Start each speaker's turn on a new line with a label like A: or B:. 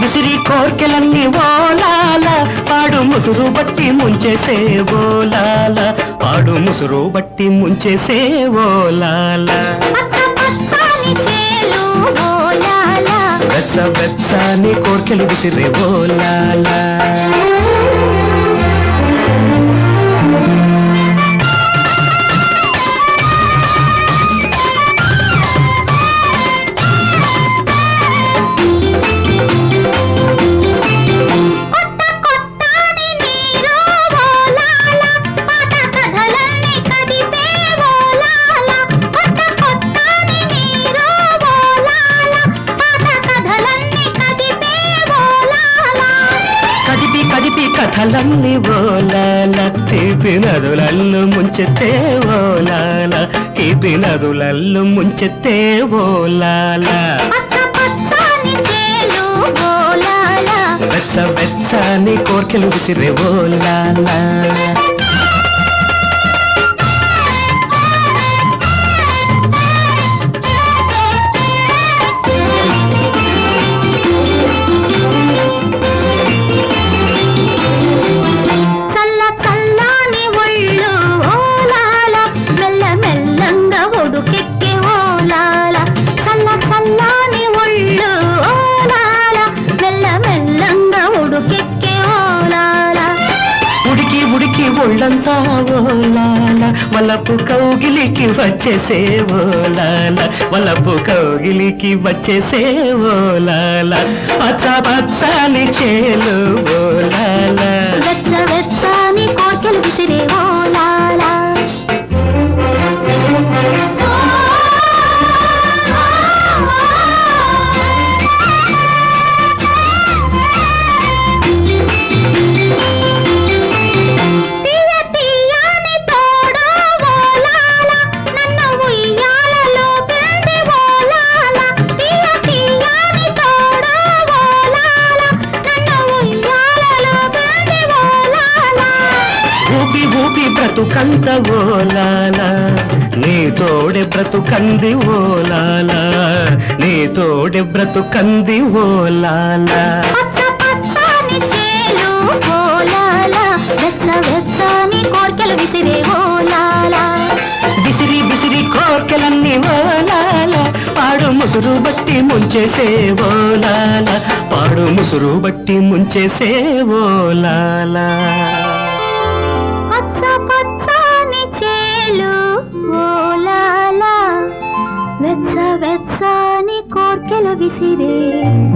A: అడిగి కోర్కెలన్నీ ఓలాల. పాడు ముసురు బట్టి ముంచేసే ఓలాల. పాడు ముసురు బట్టి ముంచేసే ఓలాల. వెచ్చ వెచ్చని కోర్కెలు విసిరే ఓలాల.
B: కథలన్నీ ఓలాల
A: తీపి నదులల్లు ముంచెత్తే ఓలాల. తీపి నదులల్లు ముంచెత్తే ఓలాల. వెచ్చ వెచ్చని కోర్కెలు విసిరే ఓలాల. ఒళ్ళంతా ఓలాల వలపు కౌగిలికి వచ్చేసే ఓలాల వలపు కౌగిలికి వచ్చేసే ఓలాల పచ్చ పచ్చని చేలు బ్రతుకంత ఓలాల నీ తోడే బ్రతుకంది ఓలాల నీ తోడే బ్రతుకంది ఓలాల
B: విసిరే
A: బిసిరి కోర్కెలన్నీ ఓలాల పాడు ముసురు బట్టి ముంచేసే ఓలాల పాడు ముసురు బట్టి ముంచేసే ఓలాల
B: వెచ్చ